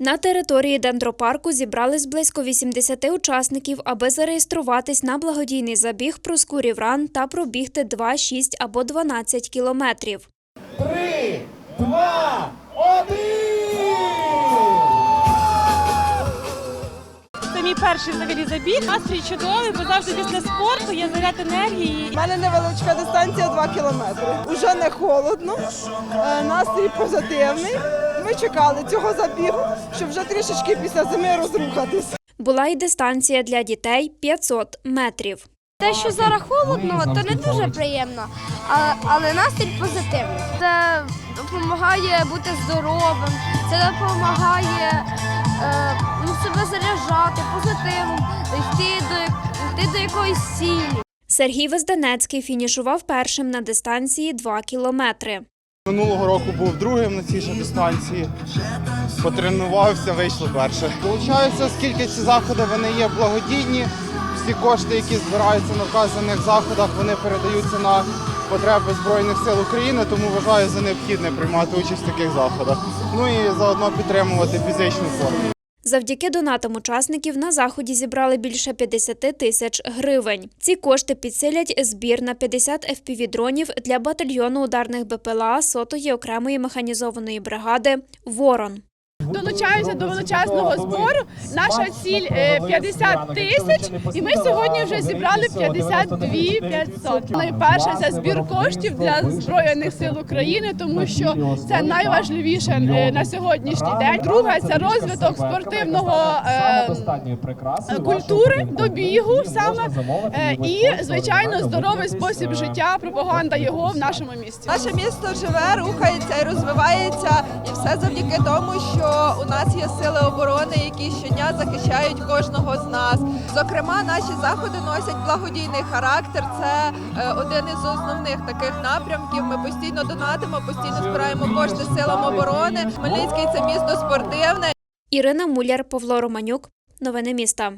На території дендропарку зібрались близько 80 учасників, аби зареєструватись на благодійний забіг про скурівран та пробігти 2, 6 або 12 кілометрів. Три, два, один! Це мій перший взагалі забіг. Настрій чудовий, бо завжди після спорту є заряд енергії. У мене невеличка дистанція 2 кілометри. Уже не холодно, е, настрій позитивний. Ми чекали цього забігу, щоб вже трішечки після зими розрухатись. Була й дистанція для дітей 500 метрів. Те, що зараз холодно, то не дуже приємно, але настрій позитивний. Це допомагає бути здоровим, це допомагає е, ну, себе заряджати позитивом, йти до, йти до якоїсь цілі. Сергій Везданецький фінішував першим на дистанції 2 кілометри. Минулого року був другим на цій же дистанції. Потренувався, вийшло перше. Получається, оскільки ці заходи вони є благодійні, всі кошти, які збираються на вказаних заходах, вони передаються на потреби Збройних сил України, тому вважаю за необхідне приймати участь в таких заходах. Ну і заодно підтримувати фізичну форму. Завдяки донатам учасників на заході зібрали більше 50 тисяч гривень. Ці кошти підсилять збір на 50 FPV-дронів для батальйону ударних БПЛА сотої окремої механізованої бригади Ворон. Долучаюся до величезного збору. Наша ціль е, 50 тисяч, і ми сьогодні вже зібрали 52 500. Найперше це збір коштів для збройних сил України, тому що це найважливіше е, на сьогоднішній день. Друге це розвиток спортивного е, культури до бігу саме е, і звичайно здоровий спосіб життя, пропаганда його в нашому місті. Наше місто живе, рухається і розвивається, і все завдяки тому, що у нас є сили оборони, які щодня захищають кожного з нас. Зокрема, наші заходи носять благодійний характер. Це е, один із основних таких напрямків. Ми постійно донатимо, постійно збираємо кошти силам оборони. Хмельницький це місто спортивне. Ірина Муляр, Павло Романюк. Новини міста.